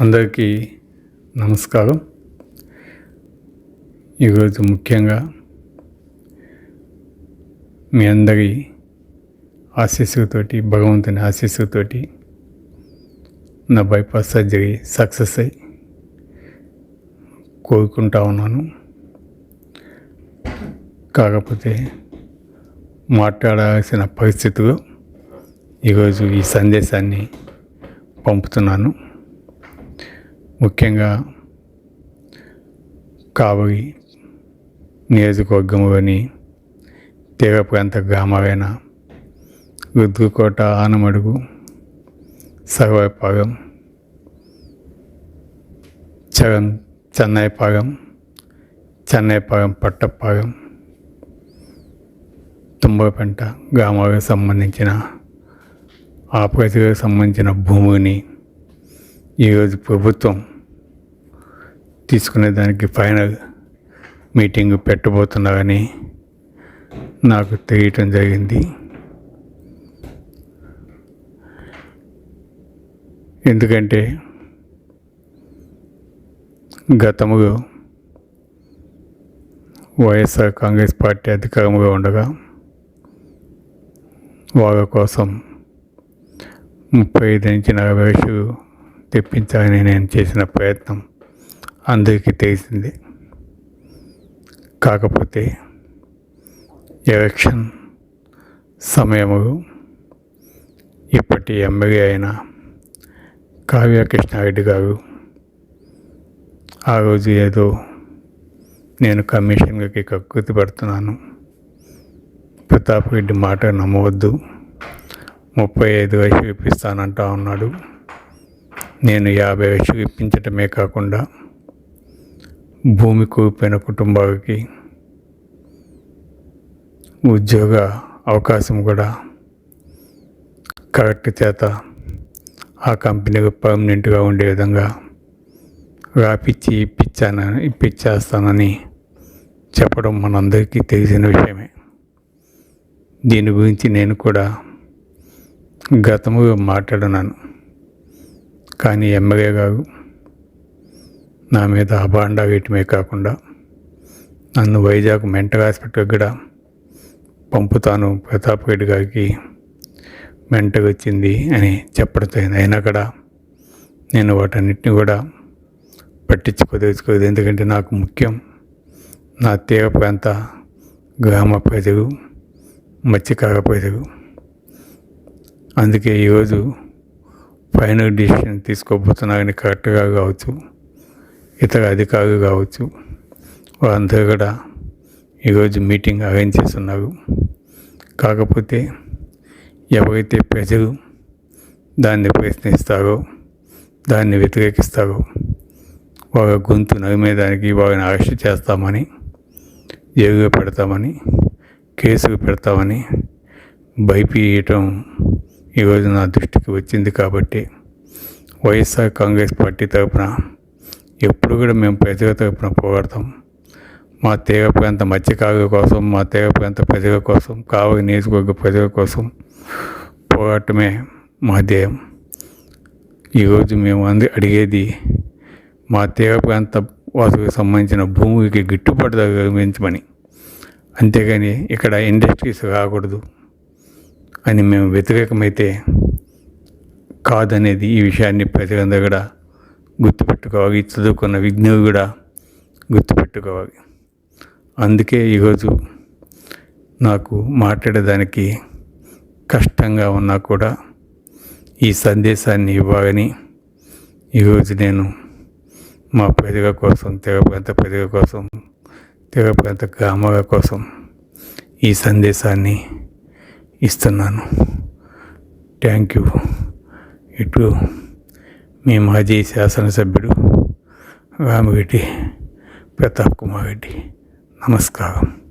అందరికీ నమస్కారం. ఈరోజు ముఖ్యంగా మీ అందరి ఆశీస్సుతోటి భగవంతుని ఆశీస్సుతోటి నా బైపాస్ సర్జరీ సక్సెస్ అయ్యి కోరుకుంటా ఉన్నాను. కాకపోతే మాట్లాడాల్సిన పరిస్థితులు ఈరోజు ఈ సందేశాన్ని పంపుతున్నాను. ముఖ్యంగా కావలి నియోజకవర్గంలోని తీర ప్రాంత గ్రామమైన గుద్దుకోట ఆనమడుగు సర్వపాలెం చరణ్ చెన్నైపాగం చెన్నైపాగం పట్టపాగం తుంబపెంట గ్రామాలకు సంబంధించిన ఆ ప్రజలకు సంబంధించిన భూమిని ఈరోజు ప్రభుత్వం తీసుకునే దానికి ఫైనల్ మీటింగ్ పెట్టబోతున్నారని నాకు తెలియటం జరిగింది. ఎందుకంటే గతములో వైఎస్ఆర్ కాంగ్రెస్ పార్టీ అధికారంగా ఉండగా వాళ్ళ కోసం ముప్పై ఐదు నుంచి నలభై లక్షలు తెప్పించాలని నేను చేసిన ప్రయత్నం అందరికీ తెలిసింది. కాకపోతే ఎలక్షన్ సమయము ఇప్పటి ఎమ్మెల్యే అయిన కావ్య కృష్ణారెడ్డి గారు ఆ రోజు ఏదో నేను కమిషన్కి కక్కుతి పడుతున్నాను ప్రతాప్ రెడ్డి మాట నమ్మవద్దు. ముప్పై ఐదు వయసు ఇప్పిస్తానంటా ఉన్నాడు. నేను యాభై లక్షలు ఇప్పించటమే కాకుండా భూమి కూపిన కుటుంబాలకి ఉద్యోగ అవకాశం కూడా కరెక్ట్ చేత ఆ కంపెనీకి పర్మనెంట్గా ఉండే విధంగా రాపిచ్చి ఇప్పించానని ఇప్పించేస్తానని చెప్పడం మనందరికీ తెలిసిన విషయమే. దీని గురించి నేను కూడా గతముగా మాట్లాడినాను కానీ ఎమ్మెల్యే గారు నా మీద అభాండా వేయటమే కాకుండా నన్ను వైజాగ్ మెంటల్ హాస్పిటల్కి కూడా పంపుతాను. ప్రతాప్ రెడ్డి గారికి మెంటగా వచ్చింది అని చెప్పడం అయినా కూడా నేను వాటన్నిటిని కూడా పట్టించుకోదలుచుకోలేదు. ఎందుకంటే నాకు ముఖ్యం నా తీర ప్రాంత గ్రామ ప్రజలు మత్స్యకార ప్రజలు. అందుకే ఈరోజు ఫైనల్ డిసిషన్ తీసుకోబోతున్నారని కరెక్ట్గా కావచ్చు ఇతర అధికారులు కావచ్చు వారందరూ కూడా ఈరోజు మీటింగ్ అరేంజ్ చేస్తున్నారు. కాకపోతే ఎవరైతే ప్రజలు దాన్ని ప్రశ్నిస్తారో దాన్ని వ్యతిరేకిస్తారో వాళ్ళ గొంతు నరిమేదానికి వారిని అరెస్ట్ చేస్తామని జైలులో పెడతామని కేసులు పెడతామని భయపీయటం ఈరోజు నా దృష్టికి వచ్చింది కాబట్టి వైఎస్ఆర్ కాంగ్రెస్ పార్టీ తరఫున ఎప్పుడు కూడా మేము ప్రజల తరఫున పోరాడతాం. మా తీర ప్రాంత మత్స్యకారుల కోసం మా తీర ప్రాంత ప్రజల కోసం కావలి నియోజకవర్గ ప్రజల కోసం పోరాటమే మా ధ్యేయం. ఈరోజు మేము అంది అడిగేది మా తీర ప్రాంత వాసులకు సంబంధించిన భూమికి గిట్టుబాటు ధర అంతేగాని ఇక్కడ ఇండస్ట్రీస్ రాకూడదు. అని మేము వ్యతిరేకమైతే కాదనేది ఈ విషయాన్ని ప్రజలందరూ కూడా గుర్తుపెట్టుకోవాలి. చదువుకున్న విజ్ఞులు కూడా గుర్తుపెట్టుకోవాలి. అందుకే ఈరోజు నాకు మాట్లాడేదానికి కష్టంగా ఉన్నా కూడా ఈ సందేశాన్ని ఇవ్వాలని ఈరోజు నేను మా ప్రజల కోసం తెగ ప్రాంత ప్రజల కోసం తెగ ప్రాంత గ్రామాల కోసం ఈ సందేశాన్ని ఇస్తున్నాను. థ్యాంక్ యూ ఇటు మీ మాజీ శాసనసభ్యుడు రామిరెడ్డి ప్రతాప్ కుమార్ రెడ్డి. నమస్కారం.